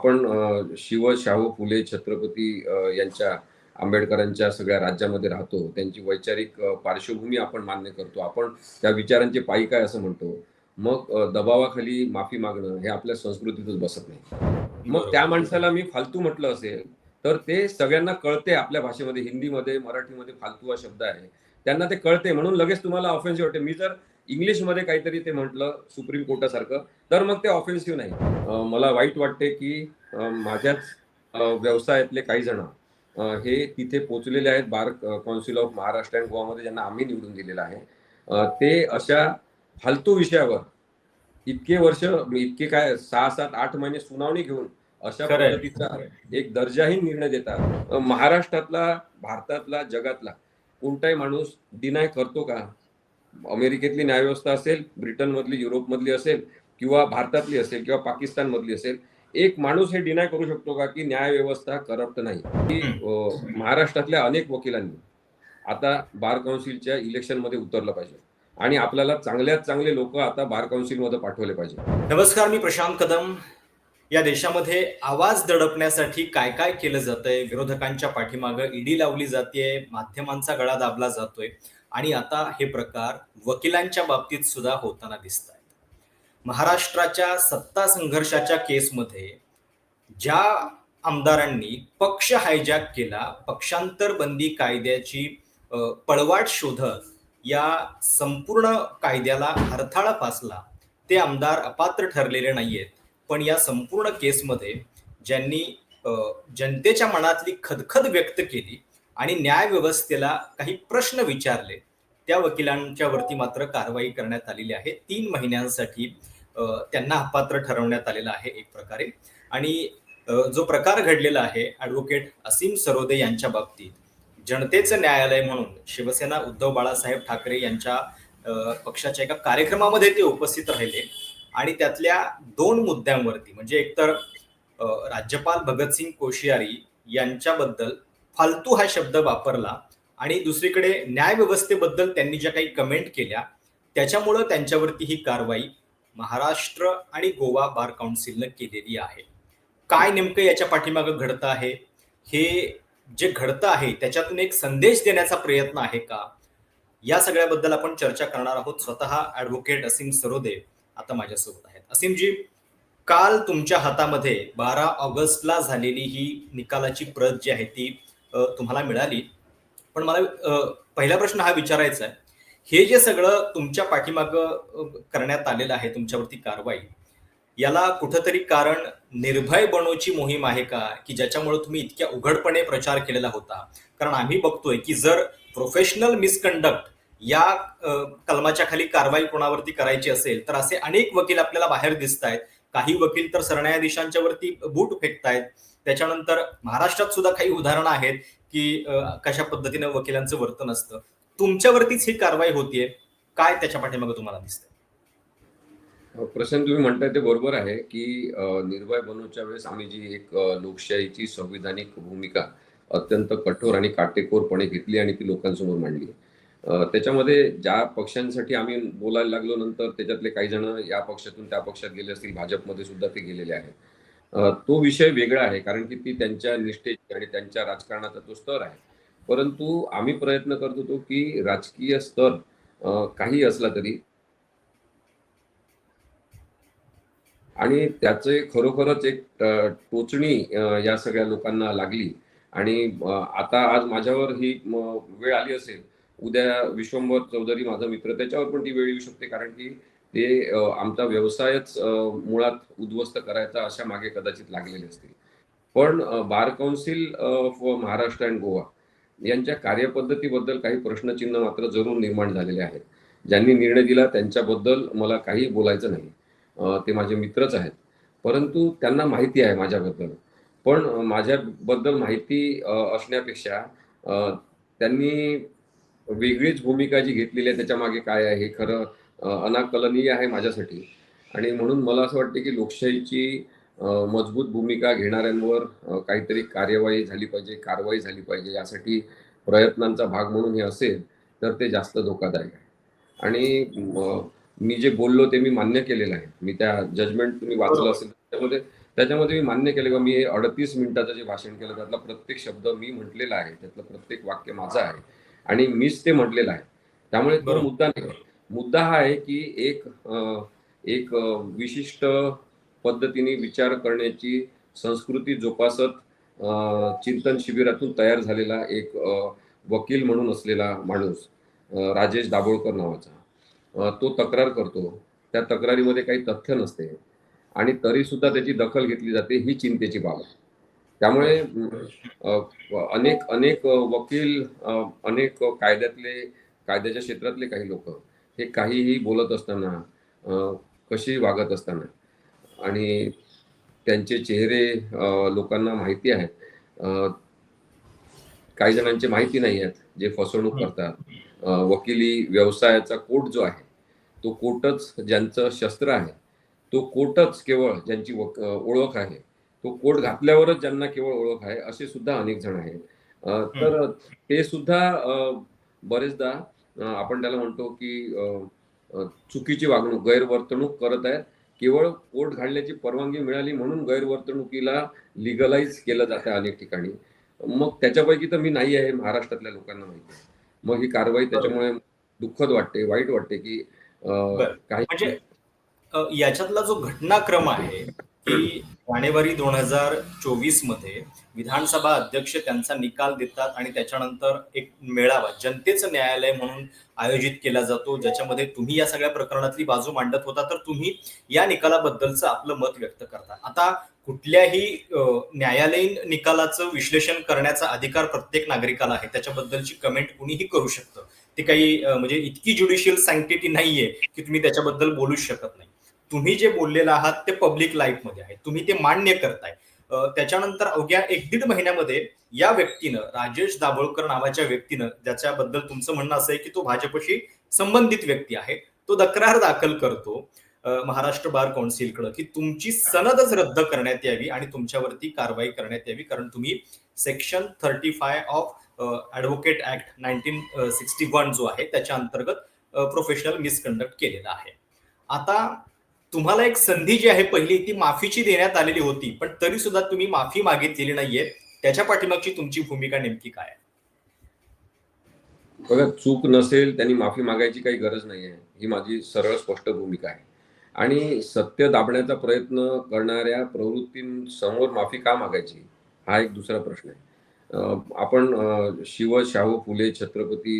आपण शिव शाहू फुले छत्रपती यांच्या आंबेडकरांच्या सगळ्या राज्यामध्ये राहतो. त्यांची वैचारिक पार्श्वभूमी आपण मान्य करतो. आपण त्या विचारांचे पायी काय असं म्हणतो? मग दबावाखाली माफी मागणं हे आपल्या संस्कृतीतच बसत नाही. मग त्या माणसाला मी फालतू म्हटलं असेल तर ते सगळ्यांना कळते आपल्या भाषेमध्ये. हिंदीमध्ये मराठीमध्ये फालतू हा शब्द आहे. त्यांना ते कळते म्हणून लगेच तुम्हाला ऑफेन्सिव्ह वाटते मी जर इंग्लिशमध्ये काहीतरी ते म्हटलं सुप्रीम कोर्टासारखं. तर मग ते ऑफेन्सिव्ह नाही. मला वाईट वाटते की माझ्याच व्यवसायातले काही जण हे तिथे पोहोचलेले आहेत. Bar Council of Maharashtra and गोवामध्ये ज्यांना आम्ही निवडून दिलेलं आहे. ते अशा फालतू विषयावर इतके वर्ष इतके काय सहा सात आठ महिने सुनावणी घेऊन अशा. पद्धतीचा एक दर्जाहीन निर्णय देतात. महाराष्ट्रातला भारतातला जगातला कोणताही माणूस डिनाय करतो का? अमेरिकेतली न्यायव्यवस्था असेल ब्रिटनमधली युरोपमधली असेल किंवा भारतातली असेल किंवा पाकिस्तानमधली असेल एक माणूस हे डिनाय करू शकतो का की न्यायव्यवस्था करप्ट नाही? की महाराष्ट्रातल्या अनेक वकिलांनी आता बार काउन्सिलच्या इलेक्शनमध्ये उतरलं पाहिजे. आणि आपल्याला चांगल्यात चांगले लोक आता बार काउन्सिलमध्ये पाठवले पाहिजे. नमस्कार मी प्रशांत कदम. या देशामध्ये आवाज दडपण्यासाठी काय काय केलं जातंय? विरोधकांच्या पाठीमागं ईडी लावली जाते माध्यमांचा गळा दाबला जातोय. आणि आता हे प्रकार वकिलांच्या बाबतीत सुद्धा होताना दिसत आहेत महाराष्ट्राच्या सत्ता संघर्षाच्या केसमध्ये ज्या आमदारांनी पक्ष हायजॅक केला पक्षांतर बंदी कायद्याची पळवाट शोधत या संपूर्ण कायद्याला हरथाळा फासला ते आमदार अपात्र ठरलेले नाहीयेत. पण या संपूर्ण केसमध्ये ज्यांनी जनतेच्या मनातली खदखद व्यक्त केली आणि न्यायव्यवस्थेला काही प्रश्न विचारले. त्या वकिलांच्या वरती मात्र कारवाई करण्यात आलेली आहे. तीन महिन्यांसाठी त्यांना अपात्र ठरवण्यात आलेलं आहे एक प्रकारे. आणि जो प्रकार घडलेला आहे ऍडव्होकेट असीम सरोदे यांच्या बाबतीत जनतेचं न्यायालय म्हणून शिवसेना उद्धव बाळासाहेब ठाकरे यांच्या पक्षाच्या एका कार्यक्रमामध्ये ते उपस्थित राहिले. आणि त्यातल्या दोन मुद्द्यांवरती म्हणजे एकतर राज्यपाल भगतसिंग कोश्यारी यांच्याबद्दल फालतू हा शब्द वापरला आणि दुसरीकडे न्यायव्यवस्थेबद्दल त्यांनी ज्या काही कमेंट केल्या त्याच्यामुळं त्यांच्यावरती ही कारवाई महाराष्ट्र आणि गोवा बार काउन्सिलनं केलेली आहे. काय नेमकं याच्या पाठीमागं घडतं आहे? हे जे घडतं आहे त्याच्यातून एक संदेश देण्याचा प्रयत्न आहे का? या सगळ्याबद्दल आपण चर्चा करणार आहोत. स्वतः ऍडव्होकेट असीम सरोदे आता माझ्यासोबत आहेत. असीमजी काल तुमच्या हातामध्ये बारा ऑगस्टला झालेली ही निकालाची प्रत जी आहे ती तुम्हाला मिळाली. पण मला पहिला प्रश्न हा विचारायचा आहे. हे जे सगळं तुमच्या पाठीमागं करण्यात आलेलं आहे तुमच्यावरती कारवाई याला कुठंतरी कारण निर्भय बनोची मोहीम आहे का? की ज्याच्यामुळे तुम्ही इतक्या उघडपणे प्रचार केलेला होता? कारण आम्ही बघतोय की जर प्रोफेशनल मिसकंडक्ट या कलमाच्या खाली कारवाई कोणावरती करायची असेल तर असे अनेक वकील आपल्याला बाहेर दिसत आहेत काही वकील तर सरन्यायाधीशांच्या वरती बूट फेकतायत. त्याच्यानंतर महाराष्ट्रात सुद्धा काही उदाहरणं आहेत की कशा पद्धतीने वकिलांचं वर्तन असतं. तुमच्यावरतीच ही कारवाई होतीये. काय त्याच्या पाठीमागे तुम्हाला दिसतंय? प्रश्न तुम्ही म्हणताय ते बरोबर आहे की निर्भय बनूच्या वेळेस आम्ही जी एक लोकशाहीची संविधानिक भूमिका अत्यंत कठोर आणि काटेकोरपणे घेतली आणि ती लोकांसमोर मांडली. त्याच्यामध्ये ज्या पक्षांसाठी आम्ही बोलायला लागलो नंतर त्याच्यातले काही जण या पक्षातून त्या पक्षात गेले असतील भाजपमध्ये सुद्धा ते गेलेले आहेत. तो विषय वेगळा आहे कारण की ती त्यांच्या निष्ठेची आणि त्यांच्या राजकारणाचा तो स्तर आहे. परंतु आम्ही प्रयत्न करत होतो की राजकीय स्तर काही असला तरी आणि त्याचे खरोखरच एक टोचणी या सगळ्या लोकांना लागली. आणि आता आज माझ्यावर ही वेळ आली असेल उद्या विश्वंभर चौधरी माझा मित्र त्याच्यावर पण ती वेळ येऊ शकते कारण की ते आमचा व्यवसायच मुळात उद्ध्वस्त करायचा अशा मागे कदाचित लागलेले असतील. पण Bar Council of Maharashtra and Goa यांच्या कार्यपद्धतीबद्दल काही प्रश्नचिन्ह मात्र जरूर निर्माण झालेले आहेत. ज्यांनी निर्णय दिला त्यांच्याबद्दल मला काही बोलायचं नाही. ते माझे मित्रच आहेत. परंतु त्यांना माहिती आहे माझ्याबद्दल. पण माझ्याबद्दल माहिती असण्यापेक्षा त्यांनी वेगळीच भूमिका जी घेतलेली आहे त्याच्यामागे काय आहे हे खरं अनाकलनीय आहे माझ्यासाठी. आणि म्हणून मला असं वाटतं की लोकशाहीची मजबूत भूमिका घेणाऱ्यांवर काहीतरी कार्यवाही झाली पाहिजे कारवाई झाली पाहिजे यासाठी प्रयत्नांचा भाग म्हणून हे असेल तर ते जास्त धोकादायक आहे. आणि म, जे बोललो ते मी मान्य केलेलं आहे. मी त्या जजमेंट तुम्ही वाचलं. असेल त्यामध्ये त्याच्यामध्ये मी मान्य केलं की मी हे अडतीस मिनिटाचं जे भाषण केलं त्यातला प्रत्येक शब्द मी म्हटलेला आहे त्यातलं प्रत्येक वाक्य माझं आहे. आणि मीच ते म्हटलेलं आहे. त्यामुळे तो. मुद्दा नाही. मुद्दा हा आहे की एक एक विशिष्ट पद्धतीने विचार करण्याची संस्कृती जोपासत चिंतन शिबिरातून तयार झालेला एक वकील म्हणून असलेला माणूस राजेश दाभोळकर नावाचा तो तक्रार करतो. त्या तक्रारीमध्ये काही तथ्य नसते आणि तरी सुद्धा त्याची दखल घेतली जाते ही चिंतेची बाब आहे. त्यामुळे अनेक अनेक वकील अनेक कायद्यातले कायद्याच्या क्षेत्रातले काही लोक हे काहीही बोलत असताना कशी वागत असताना आणि त्यांचे चेहरे लोकांना माहिती आहेत. काही जणांचे माहिती नाही आहेत जे फसवणूक. करतात. वकिली व्यवसायाचा कोट जो आहे तो कोटच ज्यांचं शस्त्र आहे तो कोटच केवळ ज्यांची ओळख आहे तो कोट घातल्यावरच ज्यांना केवळ ओळख आहे असे सुद्धा अनेक जण आहेत. तर ते सुद्धा बरेचदा आपण त्याला म्हणतो की चुकीची वागणूक गैरवर्तणूक करत आहेत. केवळ कोट घालण्याची परवानगी मिळाली म्हणून गैरवर्तणुकीला लिगलाइज केलं जातं अनेक ठिकाणी. मग त्याच्यापैकी तर मी नाही आहे महाराष्ट्रातल्या लोकांना माहिती आहे. मग ही कारवाई त्याच्यामुळे दुःखद वाटते वाईट वाटते की. काही म्हणजे याच्यातला जो घटनाक्रम आहे की जानेवारी दोन हजार चोवीसमध्ये विधानसभा अध्यक्ष त्यांचा निकाल देतात आणि त्याच्यानंतर एक मेळावा जनतेचं न्यायालय म्हणून आयोजित केला जातो ज्याच्यामध्ये तुम्ही या सगळ्या प्रकरणातली बाजू मांडत होता तर तुम्ही या निकालाबद्दलचं आपलं मत व्यक्त करता. आता कुठल्याही न्यायालयीन निकालाचं विश्लेषण करण्याचा अधिकार प्रत्येक नागरिकाला आहे. त्याच्याबद्दलची कमेंट कुणीही करू शकतं. ते काही म्हणजे इतकी ज्युडिशियल सँक्टिटी नाहीये की तुम्ही त्याच्याबद्दल बोलूच शकत नाही. तुम्ही जे बोललेलं आहात ते पब्लिक लाईफमध्ये आहे. तुम्ही ते मान्य करताय. त्याच्यानंतर अवघ्या एक दीड महिन्यामध्ये या व्यक्तीनं राजेश दाभोळकर नावाच्या व्यक्तीनं ज्याच्याबद्दल तुमचं म्हणणं असं आहे की तो भाजपशी संबंधित व्यक्ती आहे तो तक्रार दाखल करतो महाराष्ट्र बार कौन्सिलकडं की तुमची सनदच रद्द करण्यात यावी आणि तुमच्यावरती कारवाई करण्यात यावी कारण तुम्ही section thirty five of advocate act nineteen sixty one जो आहे त्याच्या अंतर्गत प्रोफेशनल मिसकंडक्ट केलेला आहे. आता तुम्हाला एक संधी जी आहे पहिली ती माफीची देण्यात आलेली होती पण तरी सुद्धा तुम्ही माफी मागितलेली नाहीये. त्याच्या पाठीमागची तुमची भूमिका नेमकी काय आहे? बघा चूक नसेल त्यांनी माफी मागायची काही गरज नाही आहे ही माझी सरळ स्पष्ट भूमिका आहे. आणि सत्य दाबण्याचा प्रयत्न करणाऱ्या प्रवृत्तींसमोर माफी का मागायची? हा एक दुसरा प्रश्न आहे. आपण शिव शाहू फुले छत्रपती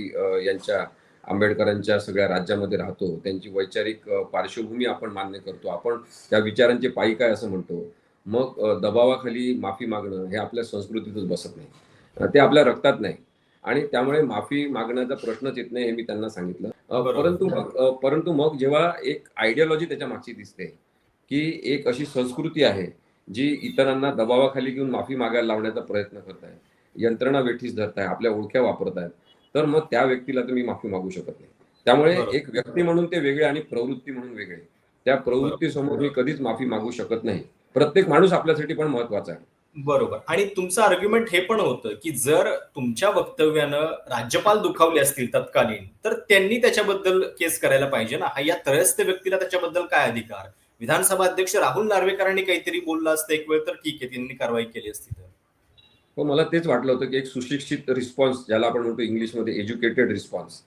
यांच्या आंबेडकरांच्या सगळ्या राज्यामध्ये राहतो. त्यांची वैचारिक पार्श्वभूमी आपण मान्य करतो. आपण त्या विचारांचे पायी काय असं म्हणतो? मग दबावाखाली माफी मागणं हे आपल्या संस्कृतीतच बसत नाही. ते आपल्या रक्तात नाही. आणि त्यामुळे माफी मागण्याचा प्रश्नच येत नाही हे मी त्यांना सांगितलं. परंतु मग परंतु मग जेव्हा एक आयडियोलॉजी त्याच्या मागची दिसते की एक अशी संस्कृती आहे जी इतरांना दबावाखाली घेऊन माफी मागायला लावण्याचा प्रयत्न करत आहे यंत्रणा वेठीस धरत आहे आपल्या ओळख्या वापरत आहेत तर मग त्या व्यक्तीला तर मी माफी मागू शकत नाही. त्यामुळे. एक व्यक्ती म्हणून ते वेगळे आणि प्रवृत्ती म्हणून वेगळे. त्या प्रवृत्तीसमोर मी कधीच माफी मागू शकत नाही. प्रत्येक माणूस आपल्यासाठी पण महत्त्वाचा आहे. बरोबर. आणि तुमचं आर्ग्युमेंट हे पण होतं की जर तुमच्या वक्तव्यानं राज्यपाल दुखावले असतील तत्कालीन तर त्यांनी त्याच्याबद्दल केस करायला पाहिजे ना? हा या त्रयस्थ व्यक्तीला त्याच्याबद्दल काय अधिकार? विधानसभा अध्यक्ष राहुल नार्वेकरांनी काहीतरी बोललं असतं एक वेळ तर ठीक आहे त्यांनी कारवाई केली असती तर. हो मला तेच वाटलं होतं की एक सुशिक्षित रिस्पॉन्स ज्याला आपण म्हणतो इंग्लिशमध्ये एज्युकेटेड रिस्पॉन्स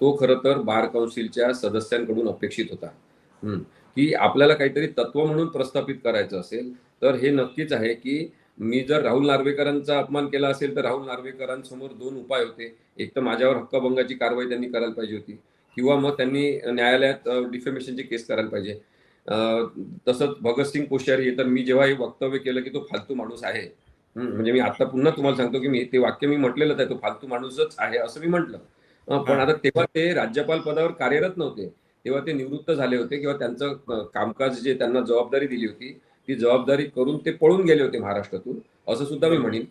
तो खरं तर बार काउन्सिलच्या सदस्यांकडून अपेक्षित होता. की आपल्याला काहीतरी तत्व म्हणून प्रस्थापित करायचं असेल तर हे नक्कीच आहे की मी जर राहुल नार्वेकरांचा अपमान केला असेल तर राहुल नार्वेकरांसमोर दोन उपाय होते. एक तर माझ्यावर हक्कभंगाची कारवाई त्यांनी करायला पाहिजे होती किंवा मग त्यांनी न्यायालयात डिफेमेशनची केस करायला पाहिजे. तसंच भगतसिंग कोश्यारी तर मी जेव्हा हे वक्तव्य केलं की तो फालतू माणूस आहे. म्हणजे मी आता पुन्हा तुम्हाला सांगतो की मी ते वाक्य मी म्हटलेलंच आहे तो फालतू माणूसच आहे असं मी म्हटलं. पण आता तेव्हा ते राज्यपाल पदावर कार्यरत नव्हते. तेव्हा ते निवृत्त झाले होते किंवा त्यांचं कामकाज जे त्यांना जबाबदारी दिली होती ती जबाबदारी करून ते पळून गेले होते महाराष्ट्रातून असं सुद्धा मी म्हणेन.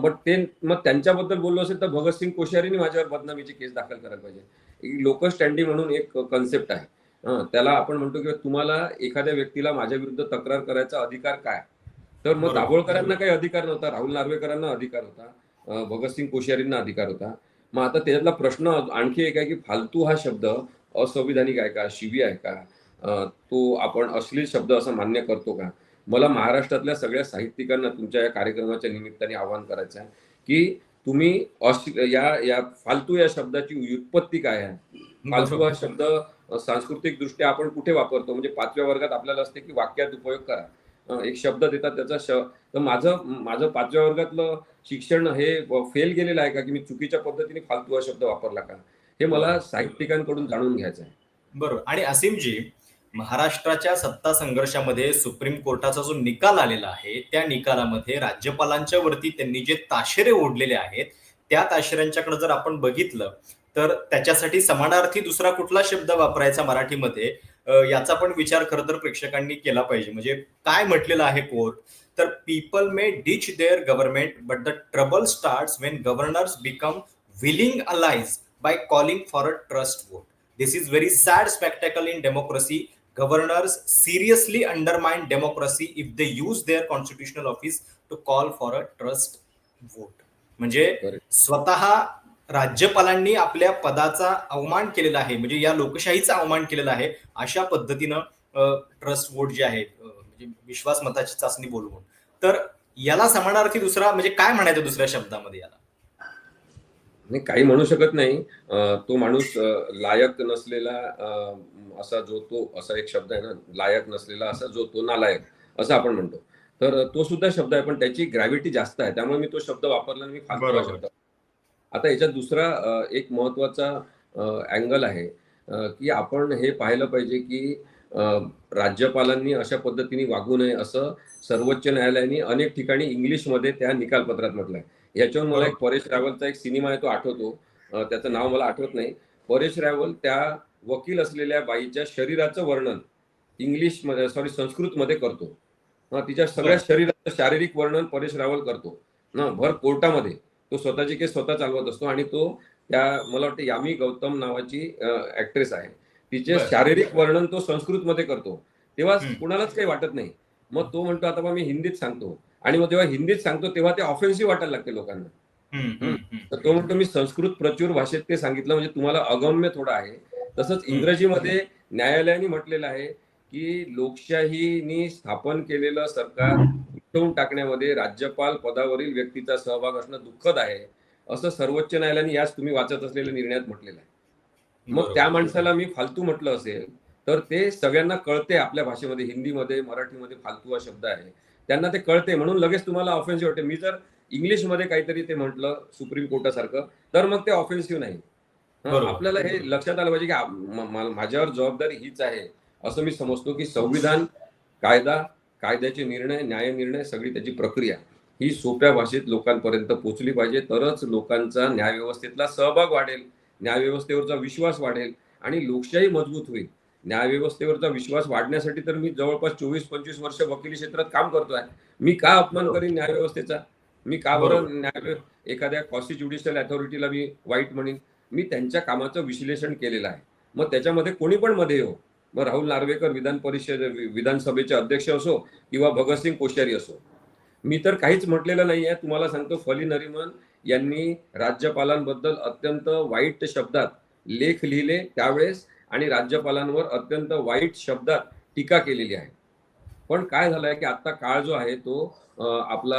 बट ते मग त्यांच्याबद्दल बोललो असेल तर भगतसिंग कोश्यारीने माझ्यावर बदनामीची केस दाखल करायला पाहिजे. लोक स्टँडिंग म्हणून एक कन्सेप्ट आहे. त्याला आपण म्हणतो की तुम्हाला एखाद्या व्यक्तीला माझ्या विरुद्ध तक्रार करायचा अधिकार काय? तर मग. दाभोळकरांना काही अधिकार नव्हता राहुल नार्वेकरांना अधिकार होता भगतसिंग कोश्यारींना अधिकार होता. मग आता त्याच्यातला प्रश्न आणखी एक आहे की फालतू हा शब्द असंविधानिक आहे का शिवी आहे का? तो आपण अश्लील शब्द असं मान्य करतो का? मला महाराष्ट्रातल्या सगळ्या साहित्यिकांना तुमच्या या कार्यक्रमाच्या निमित्ताने आवाहन करायचं आहे की तुम्ही या या फालतू या शब्दाची व्युत्पत्ती काय आहे? फालतू हा शब्द सांस्कृतिक दृष्ट्या आपण कुठे वापरतो? म्हणजे पाचव्या वर्गात आपल्याला असते की वाक्यात उपयोग करा. एक शब्द देतात त्याचा श तर माझं माझं पाचव्या वर्गातलं शिक्षण हे फेल गेलेलं आहे का की मी चुकीच्या पद्धतीने फालतू हा शब्द वापरला का? हे मला साहित्यिकांकडून जाणून घ्यायचं आहे बरोबर. आणि असीमजी महाराष्ट्राच्या सत्ता संघर्षामध्ये सुप्रीम कोर्टाचा जो निकाल आलेला आहे त्या निकालामध्ये राज्यपालांच्या वरती त्यांनी जे ताशेरे ओढलेले आहेत त्या ताशेऱ्यांच्याकडे जर आपण बघितलं तर त्याच्यासाठी समानार्थी दुसरा कुठला शब्द वापरायचा मराठीमध्ये? याचा पण विचार खर तर प्रेक्षकांनी केला पाहिजे. म्हणजे काय म्हटलेलं आहे कोर्ट? तर people may ditch their government but the trouble start when governors become willing allies by calling for a trust vote this is very sad spectacle in democracy governors seriously undermine democracy if they use their constitutional office to call for a trust vote म्हणजे स्वतः राज्यपालांनी आपल्या पदाचा अवमान केलेला आहे म्हणजे या लोकशाहीचा अवमान केलेला आहे अशा पद्धतीनं ट्रस्ट वोट जे आहे म्हणजे विश्वास मताची चाचणी बोलवून. तर याला समानार्थी दुसरा म्हणजे काय म्हणायचं दुसऱ्या शब्दामध्ये याला? नाही काही म्हणू शकत नाही. तो माणूस लायक नसलेला अं, असा जो तो असा एक शब्द आहे ना लायक नसलेला असा जो तो नालायक असं आपण म्हणतो. तर तो सुद्धा शब्द आहे पण त्याची ग्रॅव्हिटी जास्त आहे त्यामुळे मी तो शब्द वापरला मी बरोबर. शब्द आता याच्यात दुसरा एक महत्त्वाचा अँगल आहे की आपण हे पाहिलं पाहिजे की राज्यपालांनी अशा पद्धतीने वागू नये असं सर्वोच्च न्यायालयाने अनेक ठिकाणी इंग्लिशमध्ये त्या निकालपत्रात म्हटलंय. याच्यावर मला एक परेश रावलचा एक सिनेमा आहे तो आठवतो. त्याचं नाव मला आठवत नाही. परेश रावल त्या वकील असलेल्या बाईच्या शरीराचं वर्णन इंग्लिशमध्ये सॉरी संस्कृत मध्ये करतो तिच्या सगळ्या शरीराचं शारीरिक वर्णन परेश रावल करतो. ना भर कोर्टामध्ये. तो स्वतःची केस स्वतः चालवत असतो आणि तो त्या मला वाटतं यामी गौतम नावाची ऍक्ट्रेस आहे. तिचे. शारीरिक वर्णन तो संस्कृत मध्ये करतो. तेव्हा. कुणालाच काही वाटत नाही. मग तो म्हणतो आता बा मी हिंदीत सांगतो. आणि मग जेव्हा हिंदीत सांगतो तेव्हा ते ऑफेन्सिव्ह वाटायला लागते लोकांना. तर तो म्हणतो मी संस्कृत प्रचूर भाषेत ते सांगितलं म्हणजे तुम्हाला अगम्य थोडं आहे. तसंच इंग्रजीमध्ये न्यायालयाने म्हटलेलं आहे की लोकशाहीनी स्थापन केलेलं सरकार उठवून टाकण्यामध्ये राज्यपाल पदावरील व्यक्तीचा सहभाग असणं दुःखद आहे असं सर्वोच्च न्यायालयाने याच तुम्ही वाचत असलेल्या निर्णयात म्हटलेलं आहे मग. त्या माणसाला मी फालतू म्हटलं असेल तर ते सगळ्यांना कळते आपल्या भाषेमध्ये हिंदीमध्ये मराठीमध्ये फालतू हा शब्द आहे त्यांना ते कळते म्हणून लगेच तुम्हाला ऑफेन्सिव्ह वाटते मी जर इंग्लिशमध्ये काहीतरी ते म्हटलं सुप्रीम कोर्टासारखं तर मग ते ऑफेन्सिव्ह नाही. आपल्याला हे लक्षात आलं पाहिजे की माझ्यावर जबाबदारी हीच आहे असं मी समजतो की संविधान कायदा कायद्याचे निर्णय न्याय निर्णय सगळी त्याची प्रक्रिया ही सोप्या भाषेत लोकांपर्यंत पोहोचली पाहिजे. तरच लोकांचा न्यायव्यवस्थेतला सहभाग वाढेल न्यायव्यवस्थेवरचा विश्वास वाढेल आणि लोकशाही मजबूत होईल. न्यायव्यवस्थेवरचा विश्वास वाढण्यासाठी तर मी जवळपास चोवीस पंचवीस वर्ष वकिली क्षेत्रात काम करतोय. मी का अपमान करीन न्यायव्यवस्थेचा? मी का बरं न्याय एखाद्या कॉसी ज्युडिशियल अथॉरिटीला मी वाईट म्हणेन? मी त्यांच्या कामाचं विश्लेषण केलेलं आहे. मग त्याच्यामध्ये कोणी पण मध्ये येऊ मग राहुल नार्वेकर विधान परिषद विधानसभेचे अध्यक्ष असो किंवा भगतसिंग कोश्यारी असो. मी तर काहीच म्हटलेलं नाही आहे तुम्हाला सांगतो फली नरिमन यांनी राज्यपालांबद्दल अत्यंत वाईट शब्दात लेख लिहिले त्यावेळेस आणि राज्यपालांवर अत्यंत वाईट शब्दात टीका केलेली आहे. पण काय झालंय की आता काळ जो आहे तो आपला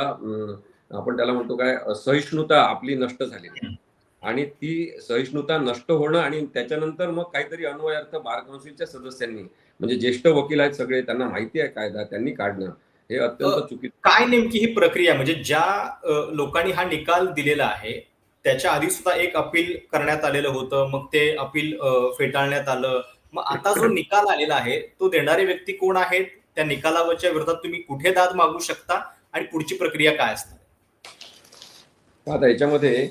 आपण त्याला म्हणतो काय सहिष्णुता आपली नष्ट झालेली आहे. आणि ती सहिष्णुता नष्ट होणं आणि त्याच्यानंतर मग काहीतरी अन्वयार्थ बार काउन्सिलच्या सदस्यांनी म्हणजे ज्येष्ठ वकील आहेत सगळे त्यांना माहिती आहे कायदा त्यांनी काढणं हे अत्यंत चुकीचं काय नेमकी ही प्रक्रिया म्हणजे ज्या लोकांनी हा निकाल दिलेला आहे त्याच्या आधी सुद्धा एक अपील करण्यात आलेलं होतं मग ते अपील फेटाळण्यात आलं. मग आता जो निकाल आलेला आहे तो देणारे व्यक्ती कोण आहेत? त्या निकालावरच्या विरोधात तुम्ही कुठे दाद मागू शकता? आणि पुढची प्रक्रिया काय असणार आता याच्यामध्ये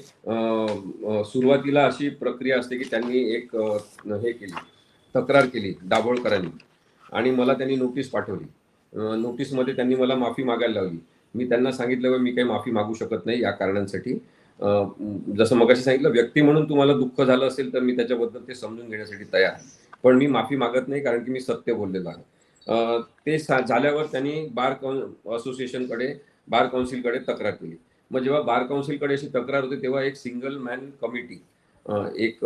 सुरुवातीला अशी प्रक्रिया असते की त्यांनी एक हे केली तक्रार केली दाभोळकरांनी आणि मला त्यांनी नोटीस पाठवली. नोटीसमध्ये त्यांनी मला माफी मागायला लावली. मी त्यांना सांगितलं मी काही माफी मागू शकत नाही या कारणांसाठी. जसं मगाशी सांगितलं व्यक्ती म्हणून तुम्हाला दुःख झालं असेल तर मी त्याच्याबद्दल ते समजून घेण्यासाठी तयार. आहे पण मी माफी मागत नाही कारण की मी सत्य बोललेलो आहे. ते झाल्यावर त्यांनी बार असोसिएशनकडे बार काउन्सिलकडे तक्रार केली. मग जेव्हा बार काउन्सिलकडे अशी तक्रार होते तेव्हा एक सिंगल मॅन कमिटी एक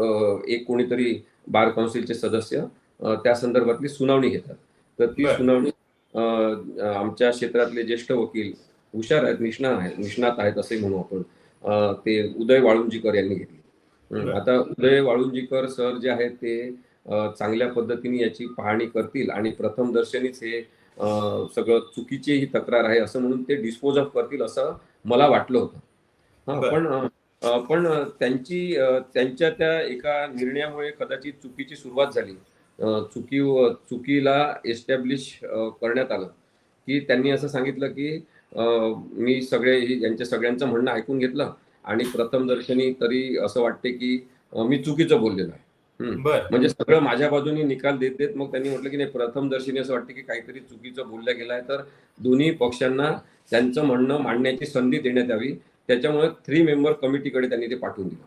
एक कोणीतरी बार काउन्सिलचे सदस्य त्या संदर्भातली सुनावणी घेतात तर ती. सुनावणी आमच्या क्षेत्रातले ज्येष्ठ वकील हुशार आहेत निष्णात आहेत निष्णात आहेत असे म्हणू आपण ते उदय वाळुंजीकर यांनी घेतली. आता उदय वाळुंजीकर सर जे आहेत ते चांगल्या पद्धतीने याची पाहणी करतील आणि प्रथम दर्शनीच हे सगळं चुकीची ही तक्रार आहे असं म्हणून ते डिस्पोज ऑफ करतील असं मला वाटलं होतं हा. पण पण त्यांची त्यांच्या त्या एका निर्णयामुळे कदाचित चुकीची सुरुवात झाली चुकी चुकीला एस्टॅब्लिश करण्यात आलं की त्यांनी असं सांगितलं की मी सगळे यांच्या सगळ्यांचं म्हणणं ऐकून घेतलं आणि प्रथम दर्शनी तरी असं वाटते की मी चुकीचं बोललेलो आहे. बर. म्हणजे सगळं माझ्या बाजूने निकाल देत देत मग त्यांनी म्हटलं की नाही प्रथम दर्शनी असं वाटतं की काहीतरी चुकीचं बोललं गेलं आहे तर दोन्ही पक्षांना त्यांचं म्हणणं मांडण्याची संधी देण्यात यावी. त्याच्यामुळे थ्री मेंबर कमिटीकडे त्यांनी ते पाठवून दिलं.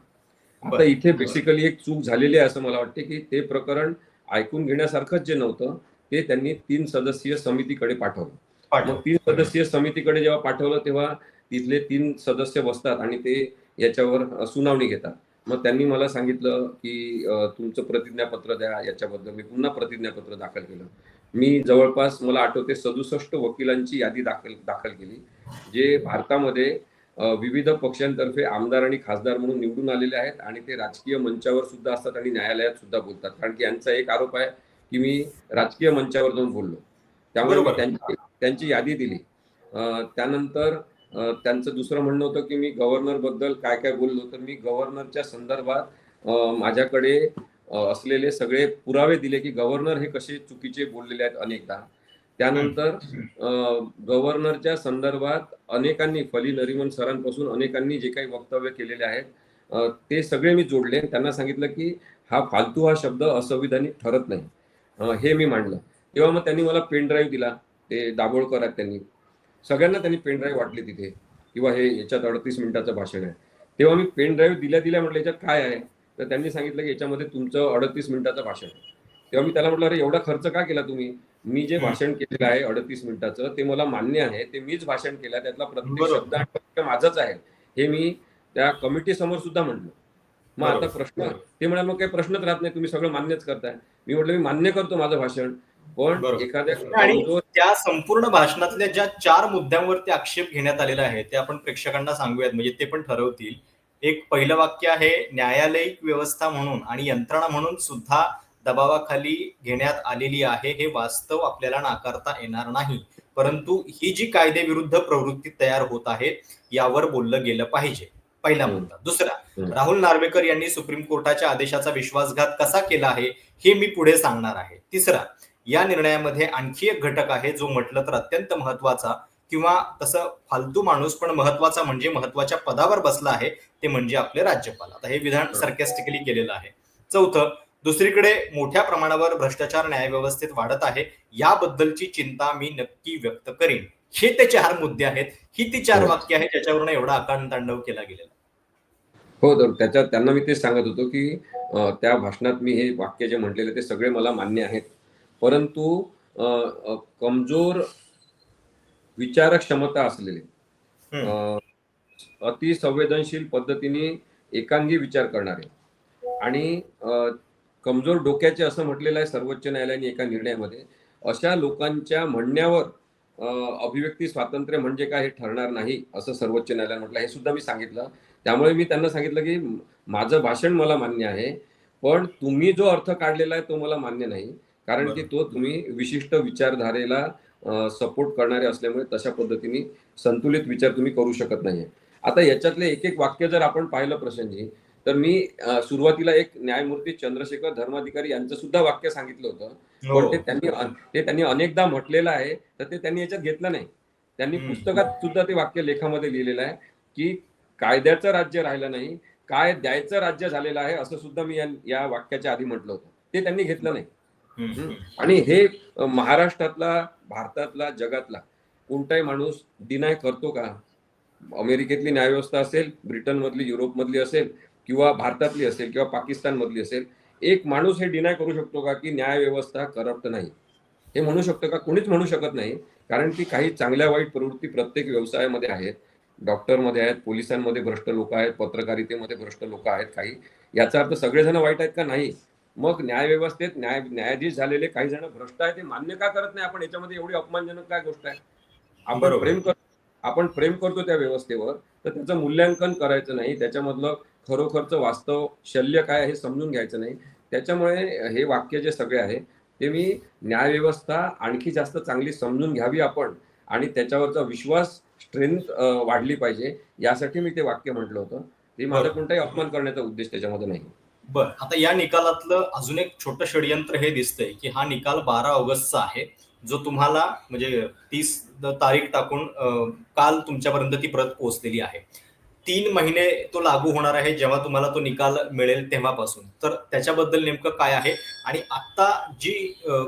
आता. इथे बेसिकली एक चूक झालेली आहे असं मला वाटते की ते प्रकरण ऐकून घेण्यासारखंच जे नव्हतं ते त्यांनी तीन सदस्यीय समितीकडे पाठवलं. पाठव मग तीन सदस्यीय समितीकडे जेव्हा पाठवलं तेव्हा तिथले तीन सदस्य बसतात आणि ते याच्यावर सुनावणी घेतात. मग त्यांनी मला सांगितलं की तुमचं प्रतिज्ञापत्र द्या याच्याबद्दल मी पुन्हा प्रतिज्ञापत्र दाखल केलं. मी जवळपास मला आठवते सदुसष्ट वकिलांची यादी दाखल दाखल केली जे भारतामध्ये विविध पक्षांतर्फे आमदार आणि खासदार म्हणून निवडून आलेले आहेत आणि ते राजकीय मंचावर सुद्धा असतात आणि न्यायालयात सुद्धा बोलतात. कारण की यांचा एक आरोप आहे की मी राजकीय मंचावर जाऊन बोललो. त्यामुळे. त्यांची त्यांची यादी दिली. त्यानंतर त्यांचं दुसरं म्हणणं होतं की मी गव्हर्नरबद्दल काय काय बोललो तर मी गव्हर्नरच्या संदर्भात माझ्याकडे असलेले सगळे पुरावे दिले की गव्हर्नर हे कसे चुकीचे बोललेले आहेत अनेकदा. त्यानंतर गव्हर्नरच्या संदर्भात अनेकांनी फली नरिमन सरांपासून अनेकांनी जे काही वक्तव्य केलेले आहेत ते सगळे मी जोडले त्यांना सांगितलं की हा फालतू हा शब्द असंविधानिक ठरत नाही. हे मी मांडलं. तेव्हा मग त्यांनी मला पेन ड्राईव्ह दिला. ते दाभोळकर आहेत त्यांनी. सगळ्यांना त्यांनी पेन ड्राईव्ह वाटली तिथे. किंवा हे याच्यात अडतीस मिनिटाचं भाषण आहे. तेव्हा मी पेन ड्राईव्ह दिल्या दिल्या म्हटलं याच्यात काय आहे? तर त्यांनी सांगितलं की याच्यामध्ये तुमचं अडतीस मिनिटाचं भाषण आहे. तेव्हा मी त्याला म्हटलं अरे एवढा खर्च का केला तुम्ही? मी जे भाषण केलेलं आहे अडतीस मिनिटाचं ते मला मान्य आहे ते मीच भाषण केलं त्यातला प्रत्येक. शब्द आणि माझंच आहे. हे मी त्या कमिटी समोर सुद्धा म्हणलं. मग आता. प्रश्न ते म्हणाल मग काही प्रश्नच राहत नाही तुम्ही सगळं मान्यच करताय. मी म्हटलं मी मान्य करतो माझं भाषण पण. एखाद्या आणि त्या संपूर्ण भाषणातल्या ज्या चार मुद्द्यांवरती आक्षेप घेण्यात आलेला आहे ते आपण प्रेक्षकांना सांगूयात. म्हणजे ते पण ठरवतील. एक पहिलं वाक्य आहे न्यायालयिक व्यवस्था म्हणून आणि यंत्रणा म्हणून सुद्धा दबावाखाली घेण्यात आलेली आहे. हे वास्तव आपल्याला नाकारता येणार नाही. परंतु ही जी कायदेविरुद्ध प्रवृत्ती तयार होत आहे यावर बोललं गेलं पाहिजे. पहिला. मुद्दा. दुसरा. राहुल नार्वेकर यांनी सुप्रीम कोर्टाच्या आदेशाचा विश्वासघात कसा केला आहे हे मी पुढे सांगणार आहे. तिसरा या निर्णयामध्ये आणखी एक घटक आहे जो म्हटलं तर अत्यंत महत्त्वाचा किंवा तसं फालतू माणूस पण महत्त्वाचा म्हणजे महत्त्वाच्या पदावर बसला आहे ते म्हणजे आपले राज्यपाल. आता हे विधान सरकॅस्टिकली केलेलं आहे. चौथं दुसरीकडे मोठ्या प्रमाणावर भ्रष्टाचार न्यायव्यवस्थेत वाढत आहे. याबद्दलची चिंता मी नक्की व्यक्त करीन. हे ते चार मुद्दे आहेत. ही ती चार. वाक्य आहेत ज्याच्यावरून एवढा आकांड तांडव केला गेलेला हो तर त्याच्यात त्यांना मी तेच सांगत होतो की त्या भाषणात मी हे वाक्य जे म्हटलेले ते सगळे मला मान्य आहेत. परंतु कमजोर विचारक क्षमता असलेले हम्म. अ, अति संवेदनशील पद्धतीने एकांगी विचार करणारे आणि कमजोर डोक्याचे असं म्हटलेलं आहे सर्वोच्च न्यायालयाने एका निर्णयामध्ये अशा लोकांच्या म्हणण्यावर अभिव्यक्ती स्वातंत्र्य म्हणजे काय हे ठरणार नाही असं सर्वोच्च न्यायालयाने म्हटलं. हे सुद्धा मी सांगितलं. त्यामुळे मी त्यांना सांगितलं की माझं भाषण मला मान्य आहे पण तुम्ही जो अर्थ काढलेला आहे तो मला मान्य नाही. कारण की तो तुम्ही विशिष्ट विचारधारेला सपोर्ट करणारे असल्यामुळे तशा पद्धतीने संतुलित विचार तुम्ही करू शकत नाहीये आता याच्यातले एक एक वाक्य जर आपण पाहिलं प्रसंगी तर मी सुरुवातीला एक न्यायमूर्ती चंद्रशेखर धर्माधिकारी यांचं सुद्धा वाक्य सांगितलं होतं पण हो. ते त्यांनी ते त्यांनी अनेकदा म्हटलेलं आहे तर ते त्यांनी याच्यात घेतलं नाही त्यांनी. पुस्तकात सुद्धा ते वाक्य लेखामध्ये लिहिलेलं आहे की कायद्याचं राज्य राहिलं नाही काय द्यायचं राज्य झालेलं आहे असं सुद्धा मी या- वाक्याच्या आधी म्हटलं होतं ते त्यांनी घेतलं नाही. आणि हे महाराष्ट्रातला भारतातला जगातला कोणताही माणूस डिनाय करतो का? अमेरिकेतली न्यायव्यवस्था असेल ब्रिटनमधली युरोपमधली असेल किंवा भारतातली असेल किंवा पाकिस्तानमधली असेल एक माणूस हे डिनाय करू शकतो का की न्यायव्यवस्था करप्ट नाही? हे म्हणू शकतो का? कोणीच म्हणू शकत नाही. कारण की काही चांगल्या वाईट प्रवृत्ती प्रत्येक व्यवसायामध्ये आहेत. डॉक्टरमध्ये आहेत पोलिसांमध्ये भ्रष्ट लोक आहेत पत्रकारितेमध्ये भ्रष्ट लोक आहेत काही. याचा अर्थ सगळेजण वाईट आहेत का? नाही. मग न्यायव्यवस्थेत न्याय न्यायाधीश झालेले काही जण भ्रष्ट आहे ते मान्य का करत नाही? आपण याच्यामध्ये एवढी अपमानजनक काय गोष्ट आहे? आपण. प्रेम कर आपण प्रेम करतो त्या व्यवस्थेवर तर त्याचं मूल्यांकन करायचं नाही. त्याच्यामधलं खरोखरचं वास्तव शल्य काय आहे हे समजून घ्यायचं नाही. त्याच्यामुळे हे वाक्य जे सगळे आहे ते मी न्यायव्यवस्था आणखी जास्त चांगली समजून घ्यावी आपण आणि त्याच्यावरचा विश्वास स्ट्रेंथ वाढली पाहिजे यासाठी मी ते वाक्य म्हटलं होतं. ते माझा. कोणताही अपमान करण्याचा उद्देश त्याच्यामध्ये नाही. बर. आता या निकालातलं अजून एक छोटं षडयंत्र हे दिसतंय की हा निकाल बारा ऑगस्टचा आहे. जो तुम्हाला म्हणजे तीस तारीख टाकून काल तुमच्यापर्यंत ती प्रत पोहोचलेली आहे. तीन महिने तो लागू होणार आहे जेव्हा तुम्हाला तो निकाल मिळेल तेव्हापासून. तर त्याच्याबद्दल नेमकं काय आहे? आणि आता जी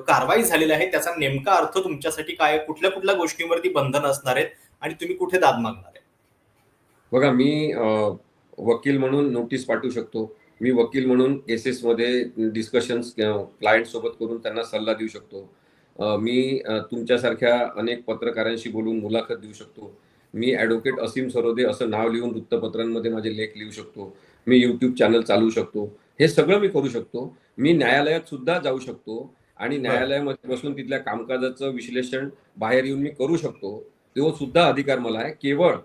कारवाई झालेली आहे त्याचा नेमका अर्थ तुमच्यासाठी काय कुठल्या कुठल्या गोष्टींवरती बंधन असणार आहेत? आणि तुम्ही कुठे दाद मागणार आहे? बघा मी वकील म्हणून नोटीस पाठवू शकतो. मी वकील म्हणून केसेस मध्ये डिस्कशन्स क्लायंट सोबत करून त्यांना सल्ला देऊ शकतो. मी तुमच्यासारख्या अनेक पत्रकारांशी बोलून मुलाखत देऊ शकतो. मी ॲडव्होकेट असीम सरोदे असं नाव लिहून वृत्तपत्रांमध्ये माझे लेख लिहू शकतो. मी युट्यूब चॅनल चालू शकतो. हे सगळं मी करू शकतो. मी न्यायालयात सुद्धा जाऊ शकतो आणि न्यायालयामध्ये बसून तिथल्या कामकाजाचं विश्लेषण बाहेर येऊन मी करू शकतो. तो सुद्धा अधिकार मला आहे. केवळ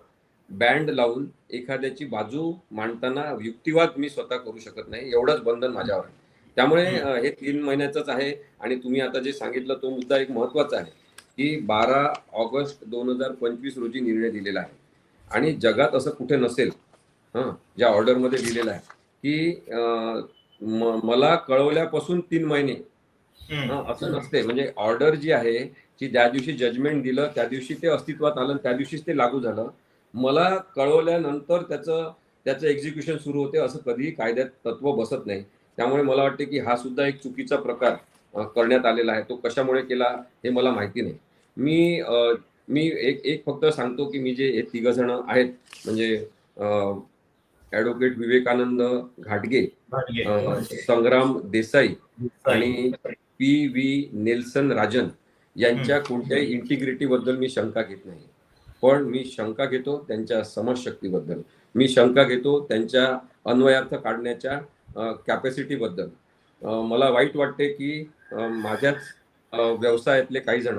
बँड लावून एखाद्याची बाजू मांडताना युक्तिवाद मी स्वतः करू शकत नाही एवढंच बंधन माझ्यावर आहे. त्यामुळे हे तीन महिन्याचंच आहे आणि तुम्ही आता जे सांगितलं तो मुद्दा एक महत्त्वाचा आहे की बारा ऑगस्ट दोन हजार पंचवीस रोजी निर्णय दिलेला आहे. आणि जगात असं कुठे नसेल हां ज्या ऑर्डरमध्ये दिलेलं आहे की मला कळवल्यापासून तीन महिने. हा, असं नसते. म्हणजे ऑर्डर जी आहे की ज्या दिवशी जजमेंट दिलं त्या दिवशी ते अस्तित्वात आलं त्या दिवशीच ते लागू झालं. मला कळवल्यानंतर त्याचं त्याचं एक्झिक्युशन सुरू होते असं कधीही कायद्यात तत्व बसत नाही. त्यामुळे मला वाटते की हा सुद्धा एक चुकीचा प्रकार करण्यात आलेला आहे. तो कशामुळे केला हे मला माहिती नाही. मी मी एक एक फक्त सांगतो की मी जे हे तिघ जण आहेत म्हणजे ॲडव्होकेट विवेकानंद घाटगे संग्राम देसाई आणि पी व्ही नेल्सन राजन यांच्या कोणत्याही इंटिग्रिटी बद्दल मी शंका घेत नाही. पण मी शंका घेतो त्यांच्या समजशक्तीबद्दल. मी शंका घेतो त्यांच्या अन्वयार्थ काढण्याच्या कॅपॅसिटी बद्दल. मला वाईट वाटते की माझ्याच व्यवसायातले काही जण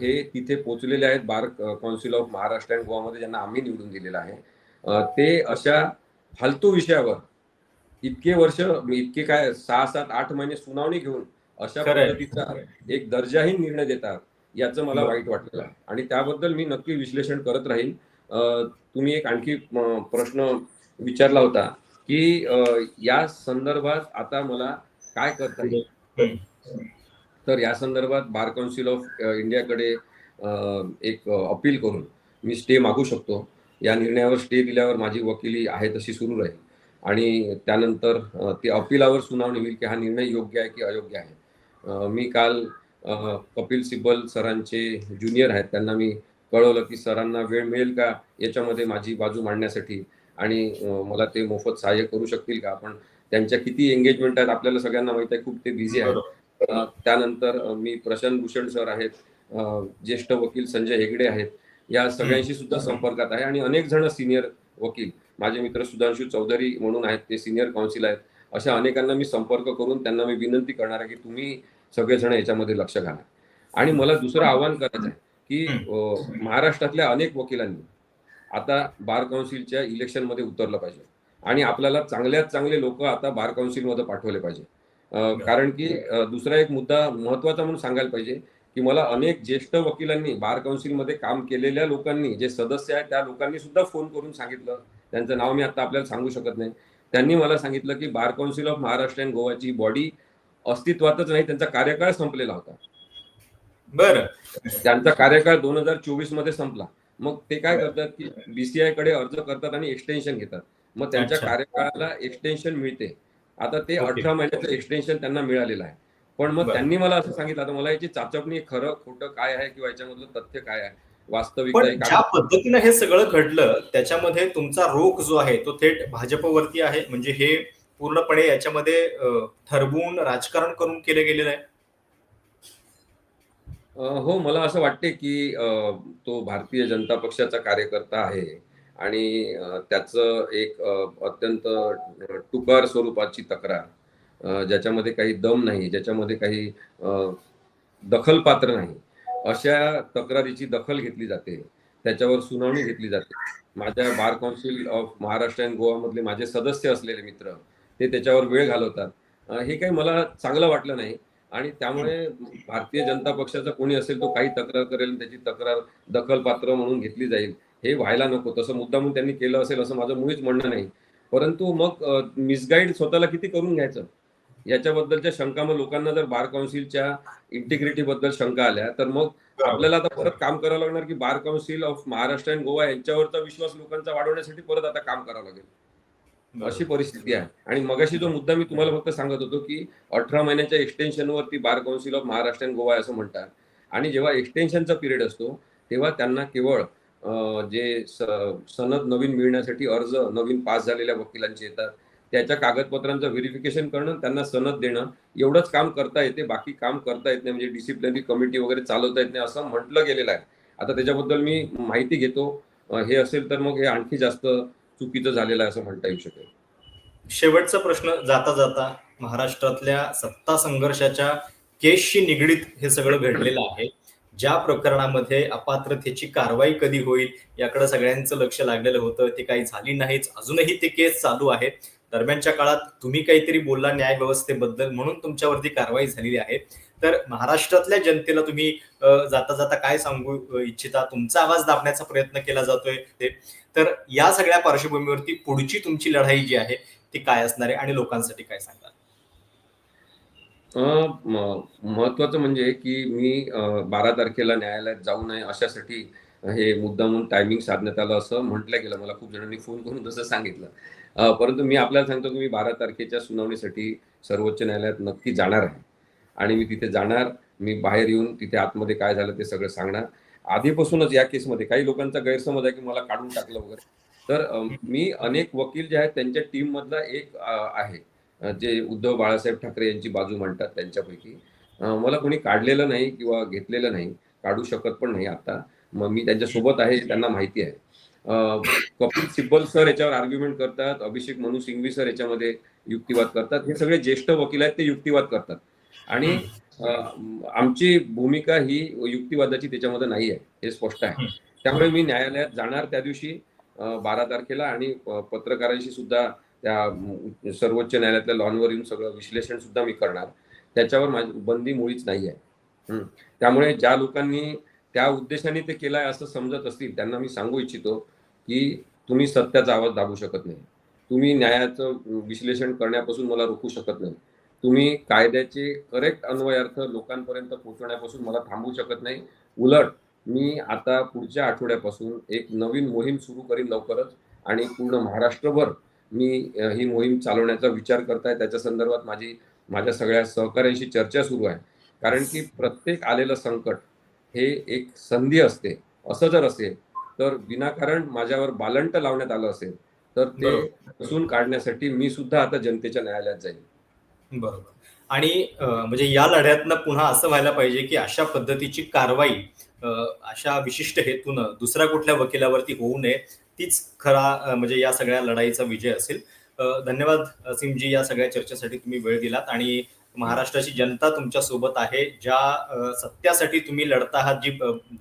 हे तिथे पोचलेले आहेत Bar Council of Maharashtra and गोवामध्ये ज्यांना आम्ही निवडून दिलेलं आहे. ते अशा फालतू विषयावर इतके वर्ष इतके काय सहा सात आठ महिने सुनावणी घेऊन अशा. पद्धतीचा एक दर्जाहीन निर्णय देतात. याचं मला. वाईट वाटलं. आणि त्याबद्दल मी नक्की विश्लेषण करत राहील. तुम्ही एक आणखी प्रश्न विचारला होता की या संदर्भात आता मला काय करता येईल? तर या संदर्भात बार काउन्सिल ऑफ इंडियाकडे एक अपील करून मी स्टे मागू शकतो. या निर्णयावर स्टे दिल्यावर माझी वकिली आहे तशी सुरू राहील. आणि त्यानंतर ते अपिलावर सुनावणी होईल की हा निर्णय योग्य आहे की अयोग्य आहे. मी काल कपिल सिब्बल सरांचे ज्युनियर आहेत. त्यांना मी कळवलं की सरांना वेळ मिळेल का याच्यामध्ये माझी बाजू मांडण्यासाठी? आणि मला ते मोफत सहाय्य करू शकतील का? आपण त्यांच्या किती एंगेजमेंट आहेत आपल्याला सगळ्यांना माहीत आहे खूप ते बिझी आहेत. त्यानंतर मी प्रशांत भूषण सर आहेत ज्येष्ठ वकील संजय हेगडे आहेत. या सगळ्यांशी सुद्धा संपर्कात आहे आणि अनेक जण सिनियर वकील. माझे मित्र सुधांशू चौधरी म्हणून आहेत ते सिनियर काउन्सिल आहेत. अशा अनेकांना मी संपर्क करून त्यांना मी विनंती करणार आहे की तुम्ही सगळेजण याच्यामध्ये लक्ष घाला. आणि मला दुसरं आव्हान करायचं आहे की महाराष्ट्रातल्या अनेक वकिलांनी आता बार काउन्सिलच्या इलेक्शनमध्ये उतरलं पाहिजे. आणि आपल्याला चांगल्यात चांगले लोक आता बार काउन्सिलमध्ये पाठवले पाहिजे. कारण की दुसरा एक मुद्दा महत्त्वाचा म्हणून सांगायला पाहिजे की मला अनेक ज्येष्ठ वकिलांनी बार काउन्सिलमध्ये काम केलेल्या लोकांनी जे सदस्य आहेत त्या लोकांनी सुद्धा फोन करून सांगितलं. त्यांचं नाव मी आता आपल्याला सांगू शकत नाही. त्यांनी मला सांगितलं की Bar Council of Maharashtra and गोवाची body अस्तित्वातच नाही त्यांचा कार्यकाळ संपलेला होता. बरं. त्यांचा कार्यकाळ दोन हजार चोवीसमध्ये संपला. मग ते काय करतात की बीसीआयकडे अर्ज करतात आणि एक्सटेन्शन घेतात. मग त्यांच्या. कार्यकाळाला एक्सटेन्शन मिळते. आता ते. अठरा महिन्याचं एक्सटेन्शन त्यांना मिळालेलं आहे. पण मग. त्यांनी मला असं सांगितलं आता मला याची चाचपणी खरं खोटं काय आहे किंवा याच्यामधलं तथ्य काय आहे? काय ज्या पद्धतीनं हे सगळं घडलं त्याच्यामध्ये तुमचा रोख जो आहे तो थेट भाजपवरती आहे. म्हणजे हे पूर्णपणे याच्यामध्ये ठरवून राजकारण करून केले गेलेलं आहे. हो मला असं वाटते की तो भारतीय जनता पक्षाचा कार्यकर्ता आहे आणि त्याचं एक अत्यंत टुकार स्वरूपाची तक्रार ज्याच्यामध्ये काही दम नाही ज्याच्यामध्ये काही दखल पात्र नाही. अशा तक्रारीची दखल घेतली जाते. त्याच्यावर सुनावणी घेतली जाते. माझ्या Bar Council of Maharashtra and Goa मधले माझे सदस्य असलेले मित्र ते त्याच्यावर वेळ घालवतात. हे काही मला चांगलं वाटलं नाही. आणि त्यामुळे भारतीय जनता पक्षाचा कोणी असेल तो काही तक्रार करेल त्याची तक्रार दखल पात्र म्हणून घेतली जाईल हे व्हायला नको. तसं मुद्दामून त्यांनी केलं असेल असं माझं मुळीच म्हणणं नाही. परंतु मग मिसगाईड स्वतःला किती करून घ्यायचं? याच्याबद्दलच्या शंका मग लोकांना जर बार काउन्सिलच्या इंटिग्रिटी बद्दल शंका आल्या तर मग आपल्याला आता परत काम करावं लागणार की Bar Council of Maharashtra and Goa यांच्यावरचा विश्वास लोकांचा वाढवण्यासाठी परत आता काम करावं लागेल. अशी परिस्थिती आहे. आणि मगाशी जो मुद्दा मी तुम्हाला फक्त सांगत होतो की अठरा महिन्याच्या एक्सटेन्शनवरती Bar Council of Maharashtra and Goa असं म्हणतात. आणि जेव्हा एक्सटेन्शनचा पिरियड असतो तेव्हा त्यांना केवळ जे सनद नवीन मिळण्यासाठी अर्ज नवीन पास झालेल्या वकिलांचे येतात. त्याच्या कागदपत्रांचं व्हेरिफिकेशन करणं त्यांना सनद देणं एवढंच काम करता येते. बाकी काम करता येत नाही. म्हणजे डिसिप्लिनरी कमिटी वगैरे चालवता येत नाही असं म्हटलं गेलेलं आहे. आता त्याच्याबद्दल मी माहिती घेतो. हे असेल तर मग हे आणखी जास्त चुकीचं झालेलं आहे असं म्हणता येऊ शकेल. शेवटचा प्रश्न जाता जाता महाराष्ट्रातल्या सत्ता संघर्षाच्या केसशी निगडीत हे सगळं घडलेलं आहे. ज्या प्रकरणामध्ये अपात्रतेची कारवाई कधी होईल याकडे सगळ्यांचं लक्ष लागलेलं होतं. ते काही झाली नाहीच अजूनही ते केस चालू आहे दरम्यानच्या काळात तुम्ही काहीतरी बोलला न्याय व्यवस्थेबद्दल म्हणून तुमच्यावरती कारवाई झालेली आहे. तर महाराष्ट्रातल्या जनतेला तुम्ही जाता जाता काय सांगू इच्छिता? तुमचा आवाज दाबण्याचा प्रयत्न केला जातोय ते. तर या सगळ्या पार्श्वभूमीवरती पुढची तुमची लढाई जी आहे ती काय असणार आहे आणि लोकांसाठी काय सांगाल? महत्वाचं म्हणजे की मी बारा तारखेला न्यायालयात जाऊ नये अशासाठी हे मुद्दामून टायमिंग साधण्यात आलं असं म्हटलं गेलं. मला खूप जणांनी फोन करून तसं सांगितलं. परंतु मी आपल्याला सांगतो की मी बारा तारखेच्या सुनावणीसाठी सर्वोच्च न्यायालयात नक्की जाणार आहे. आणि मी तिथे जाणार मी बाहेर येऊन तिथे आतमध्ये काय झालं ते सगळं सांगणार. आधीपासूनच या केसमध्ये काही लोकांचा गैरसमज आहे की मला काढून टाकलं वगैरे. तर मी अनेक वकील जे आहेत त्यांच्या टीम मधला एक आहे. जे उद्धव बाळासाहेब ठाकरे यांची बाजू मांडतात त्यांच्यापैकी. मला कोणी काढलेलं नाही किंवा घेतलेलं नाही काढू शकत पण नाही आता. मग मी त्यांच्यासोबत आहे त्यांना माहिती आहे. कपिल सिब्बल सर याच्यावर आर्ग्युमेंट करतात अभिषेक मनु सिंघवी सर याच्यामध्ये युक्तिवाद करतात. हे सगळे ज्येष्ठ वकील आहेत ते युक्तिवाद करतात. आणि आमची भूमिका ही युक्तिवादाची त्याच्यामध्ये नाही आहे हे स्पष्ट आहे. त्यामुळे मी न्यायालयात जाणार त्या दिवशी बारा तारखेला आणि पत्रकारांशी सुद्धा त्या सर्वोच्च न्यायालयातल्या लॉनवर येऊन सगळं विश्लेषण सुद्धा मी करणार. त्याच्यावर माझी बंदी मुळीच नाही आहे. त्यामुळे ज्या लोकांनी त्या उद्देशाने ते केलं आहे असं समजत असतील त्यांना मी सांगू इच्छितो की तुम्ही सत्याचा आवाज दाबू शकत नाही. तुम्ही न्यायाचं विश्लेषण करण्यापासून मला रोखू शकत नाही. तुम्ही कायद्याचे करेक्ट अन्वयार्थ लोकांपर्यंत पोहोचवण्यापासून मला थांबवू शकत नाही. उलट मी आता पुढच्या आठवड्यापासून एक नवीन मोहीम सुरू करीन लवकरच आणि पूर्ण महाराष्ट्रभर मी ही मोहीम चालवण्याचा विचार करताय. त्याच्या संदर्भात माझी माझ्या सगळ्या सहकाऱ्यांशी चर्चा सुरू आहे. कारण की प्रत्येक आलेलं संकट हे एक संधी असते. असं जर असेल तर विनाकारण माझ्यावर बालंट लावण्यात आलं असेल तर ते. पुसून काढण्यासाठी मी सुद्धा आता जनतेच्या न्यायालयात जाईल बरोबर. आणि म्हणजे या लढ्यातनं पुन्हा असं व्हायला पाहिजे की अशा पद्धतीची कारवाई अशा विशिष्ट हेतून दुसऱ्या कुठल्या वकिलावरती होऊ नये तीच खरा म्हणजे या सगळ्या लढाईचा विजय असेल. धन्यवाद सिमजी या सगळ्या चर्चेसाठी तुम्ही वेळ दिलात आणि महाराष्ट्राची जनता तुमच्यासोबत आहे ज्या सत्यासाठी तुम्ही लढता आहात जी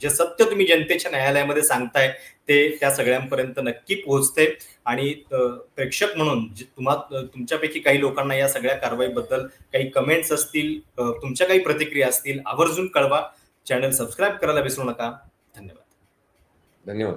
जे सत्य तुम्ही जनतेच्या न्यायालयामध्ये सांगताय ते त्या सगळ्यांपर्यंत नक्की पोहोचते आणि प्रेक्षक म्हणून जे तुम्हा तुमच्यापैकी काही लोकांना या सगळ्या कारवाईबद्दल काही कमेंट्स असतील तुमच्या काही प्रतिक्रिया असतील आवर्जून कळवा. चॅनल सबस्क्राईब करायला विसरू नका. धन्यवाद. धन्यवाद.